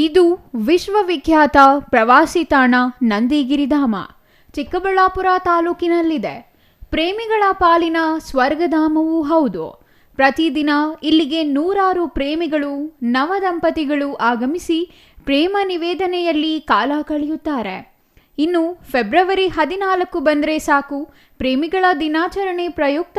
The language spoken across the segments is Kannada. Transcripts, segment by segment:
ಇದು ವಿಶ್ವವಿಖ್ಯಾತ ಪ್ರವಾಸಿ ತಾಣ ನಂದಿಗಿರಿಧಾಮ ಚಿಕ್ಕಬಳ್ಳಾಪುರ ತಾಲೂಕಿನಲ್ಲಿದೆ. ಪ್ರೇಮಿಗಳ ಪಾಲಿನ ಸ್ವರ್ಗಧಾಮವೂ ಹೌದು. ಪ್ರತಿದಿನ ಇಲ್ಲಿಗೆ ನೂರಾರು ಪ್ರೇಮಿಗಳು, ನವದಂಪತಿಗಳು ಆಗಮಿಸಿ ಪ್ರೇಮ ನಿವೇದನೆಯಲ್ಲಿ ಕಾಲ ಕಳೆಯುತ್ತಾರೆ. ಇನ್ನು ಫೆಬ್ರವರಿ ಹದಿನಾಲ್ಕು ಬಂದರೆ ಸಾಕು, ಪ್ರೇಮಿಗಳ ದಿನಾಚರಣೆ ಪ್ರಯುಕ್ತ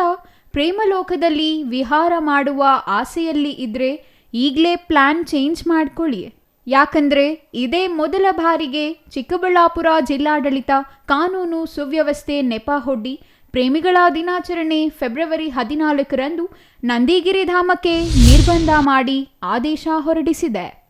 ಪ್ರೇಮಲೋಕದಲ್ಲಿ ವಿಹಾರ ಮಾಡುವ ಆಸೆಯಲ್ಲಿ ಇದ್ರೆ ಈಗಲೇ ಪ್ಲಾನ್ ಚೇಂಜ್ ಮಾಡ್ಕೊಳ್ಳಿ. ಯಾಕಂದ್ರೆ ಇದೇ ಮೊದಲ ಬಾರಿಗೆ ಚಿಕ್ಕಬಳ್ಳಾಪುರ ಜಿಲ್ಲಾಡಳಿತ ಕಾನೂನು ಸುವ್ಯವಸ್ಥೆ ನೆಪ ಹೊಡ್ಡಿ ಪ್ರೇಮಿಗಳ ದಿನಾಚರಣೆ ಫೆಬ್ರವರಿ ಹದಿನಾಲ್ಕರಂದು ನಂದಿಗಿರಿಧಾಮಕ್ಕೆ ನಿರ್ಬಂಧ ಮಾಡಿ ಆದೇಶ ಹೊರಡಿಸಿದೆ.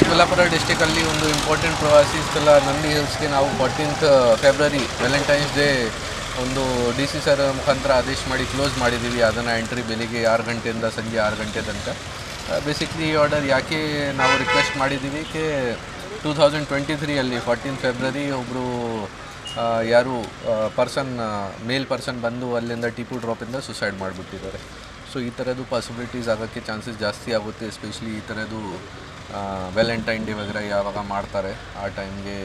ಚಿಕ್ಕಬಳ್ಳಾಪುರ ಡಿಸ್ಟಿಕಲ್ಲಿ ಒಂದು ಇಂಪಾರ್ಟೆಂಟ್ ಪ್ರವಾಸಿ ಸ್ಥಳ ನಂದಿ ಹಿಲ್ಸ್ಗೆ ನಾವು ಫೋರ್ಟೀನ್ತ್ ಫೆಬ್ರವರಿ ವ್ಯಾಲೆಂಟೈನ್ಸ್ ಡೇ ಒಂದು ಡಿ ಸಿ ಸರ್ ಮುಖಾಂತರ ಆದೇಶ ಮಾಡಿ ಕ್ಲೋಸ್ ಮಾಡಿದ್ದೀವಿ. ಅದನ್ನು ಎಂಟ್ರಿ ಬೆಳಿಗ್ಗೆ ಆರು ಗಂಟೆಯಿಂದ ಸಂಜೆ ಆರು ಗಂಟೆ ತನಕ. ಬೇಸಿಕ್ಲಿ ಈ ಆರ್ಡರ್ ಯಾಕೆ ನಾವು ರಿಕ್ವೆಸ್ಟ್ ಮಾಡಿದ್ದೀವಿ? ಕೆ ಟೂ ತೌಸಂಡ್ ಟ್ವೆಂಟಿ ತ್ರೀಯಲ್ಲಿ ಫೋರ್ಟೀನ್ ಫೆಬ್ರವರಿ ಒಬ್ಬರು ಯಾರು ಪರ್ಸನ್ ಮೇಲ್ ಪರ್ಸನ್ ಬಂದು ಅಲ್ಲಿಂದ ಟಿಪು ಡ್ರಾಪಿಂದ ಸುಸೈಡ್ ಮಾಡಿಬಿಟ್ಟಿದ್ದಾರೆ. ಸೊ ಈ ಥರದ್ದು ಪಾಸಿಬಿಲಿಟೀಸ್ ಆಗೋಕ್ಕೆ ಚಾನ್ಸಸ್ ಜಾಸ್ತಿ ಆಗುತ್ತೆ ಎಸ್ಪೆಷಲಿ ಈ ಥರದ್ದು ವ್ಯಾಲೆಂಟೈನ್ ಡೇ ವಗೇರೆ ಯಾವಾಗ ಮಾಡ್ತಾರೆ ಆ ಟೈಮ್ಗೆ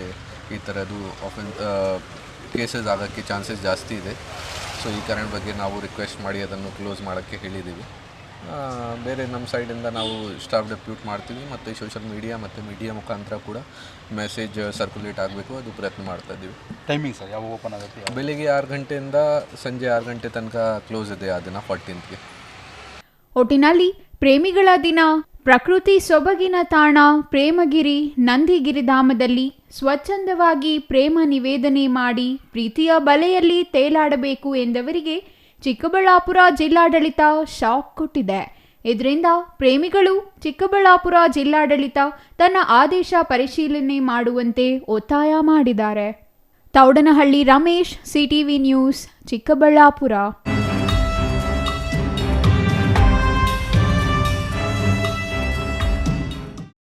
ಈ ಥರದ್ದು ಆಫೆನ್ ಕೇಸಸ್ ಆಗೋಕ್ಕೆ ಚಾನ್ಸಸ್ ಜಾಸ್ತಿ ಇದೆ. ಸೊ ಈ ಕಾರಣ ಬಗ್ಗೆ ನಾವು ರಿಕ್ವೆಸ್ಟ್ ಮಾಡಿ ಅದನ್ನು ಕ್ಲೋಸ್ ಮಾಡೋಕ್ಕೆ ಹೇಳಿದ್ದೀವಿ. ಬೇರೆ ನಮ್ಮ ಸೈಡಿಂದ ನಾವು ಸ್ಟಾಫ್ ಡೆಪ್ಯೂಟ್ ಮಾಡ್ತೀವಿ ಮತ್ತು ಸೋಷಿಯಲ್ ಮೀಡಿಯಾ ಮತ್ತು ಮೀಡಿಯಾ ಮುಖಾಂತರ ಕೂಡ ಮೆಸೇಜ್ ಸರ್ಕ್ಯುಲೇಟ್ ಆಗಬೇಕು ಅದು ಪ್ರಯತ್ನ ಮಾಡ್ತಾ ಇದ್ದೀವಿ. ಟೈಮಿಂಗ್ ಸರ್ ಯಾವಾಗ ಓಪನ್ ಆಗುತ್ತೆ ಬೆಳಿಗ್ಗೆ ಆರು ಗಂಟೆಯಿಂದ ಸಂಜೆ ಆರು ಗಂಟೆ ತನಕ ಕ್ಲೋಸ್ ಇದೆ ಆ ದಿನ ಫೋರ್ಟೀನ್ತ್ಗೆ ಒಟ್ಟಿನಲ್ಲಿ ಪ್ರೇಮಿಗಳ ದಿನ, ಪ್ರಕೃತಿ ಸೊಬಗಿನ ತಾಣ, ಪ್ರೇಮಗಿರಿ ನಂದಿಗಿರಿಧಾಮದಲ್ಲಿ ಸ್ವಚ್ಛಂದವಾಗಿ ಪ್ರೇಮ ನಿವೇದನೆ ಮಾಡಿ ಪ್ರೀತಿಯ ಬಲೆಯಲ್ಲಿ ತೇಲಾಡಬೇಕು ಎಂದವರಿಗೆ ಚಿಕ್ಕಬಳ್ಳಾಪುರ ಜಿಲ್ಲಾಡಳಿತ ಶಾಕ್ ಕೊಟ್ಟಿದೆ. ಇದರಿಂದ ಪ್ರೇಮಿಗಳು ಚಿಕ್ಕಬಳ್ಳಾಪುರ ಜಿಲ್ಲಾಡಳಿತ ತನ್ನ ಆದೇಶ ಪರಿಶೀಲನೆ ಮಾಡುವಂತೆ ಒತ್ತಾಯ ಮಾಡಿದ್ದಾರೆ. Taudanahalli Ramesh, CTV news, Chikkaballapur.